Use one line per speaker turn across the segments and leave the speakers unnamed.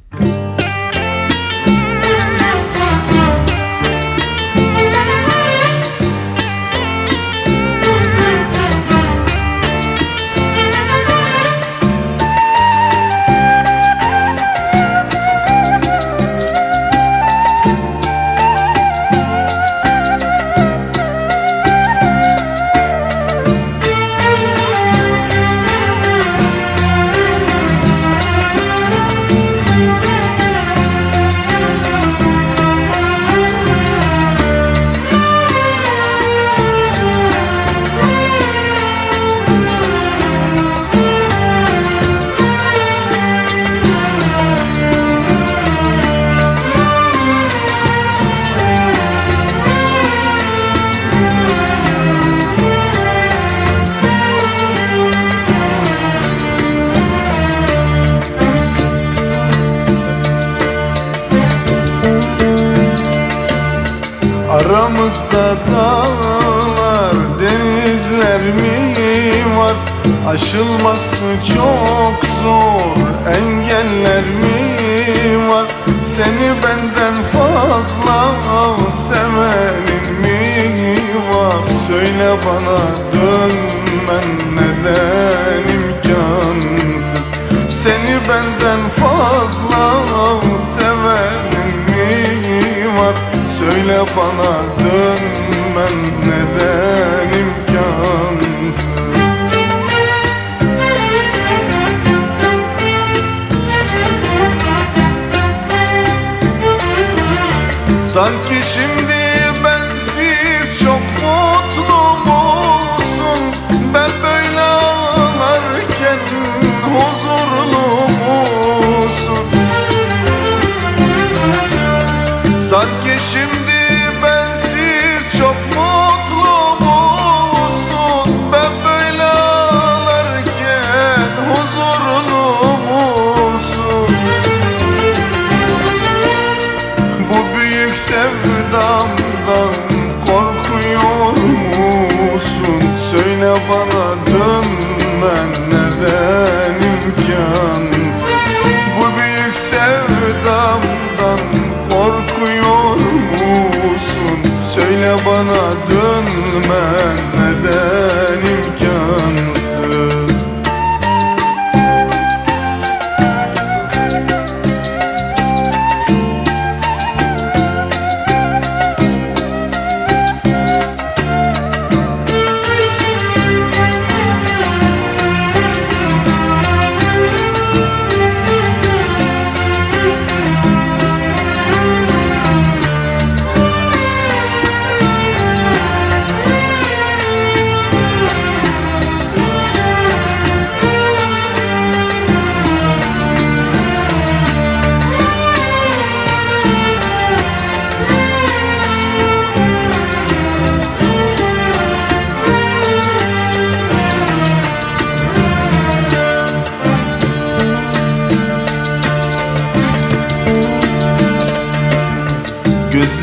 you. Aramızda dağlar, denizler mi var? Aşılması çok zor, engeller mi var? Seni benden fazla sevenin mi var? Söyle bana dönmen neden imkansız? Seni benden fazla sevenin? Söyle bana dönmen neden imkansız? Sanki şimdi büyük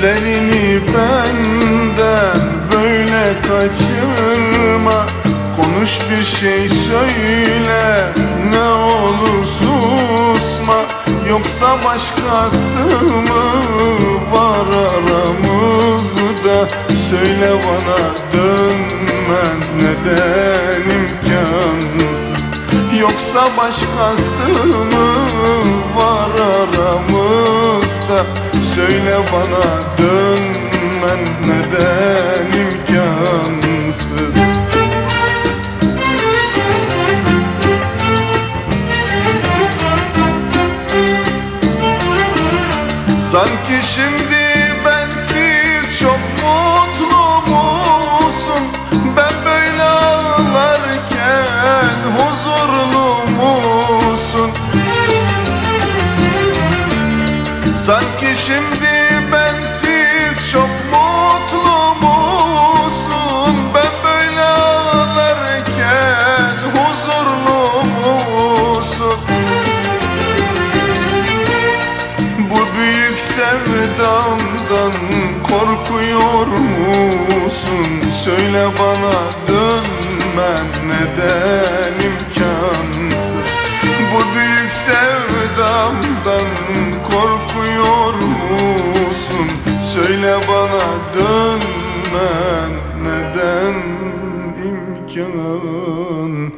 Gözlerini benden böyle kaçırma. Konuş bir şey söyle ne olur susma. Yoksa başkası mı var aramızda? Söyle bana dönmen neden imkansız? Yoksa başkası mı var aramızda Söyle bana dönmen neden imkansız Sanki şimdi bensiz çok mutlu musun? Ben şimdi bensiz çok mutlu musun? Ben böyle ağlarken huzurlu musun? Bu büyük sevdamdan korkuyor musun? Söyle bana dönmen neden imkansız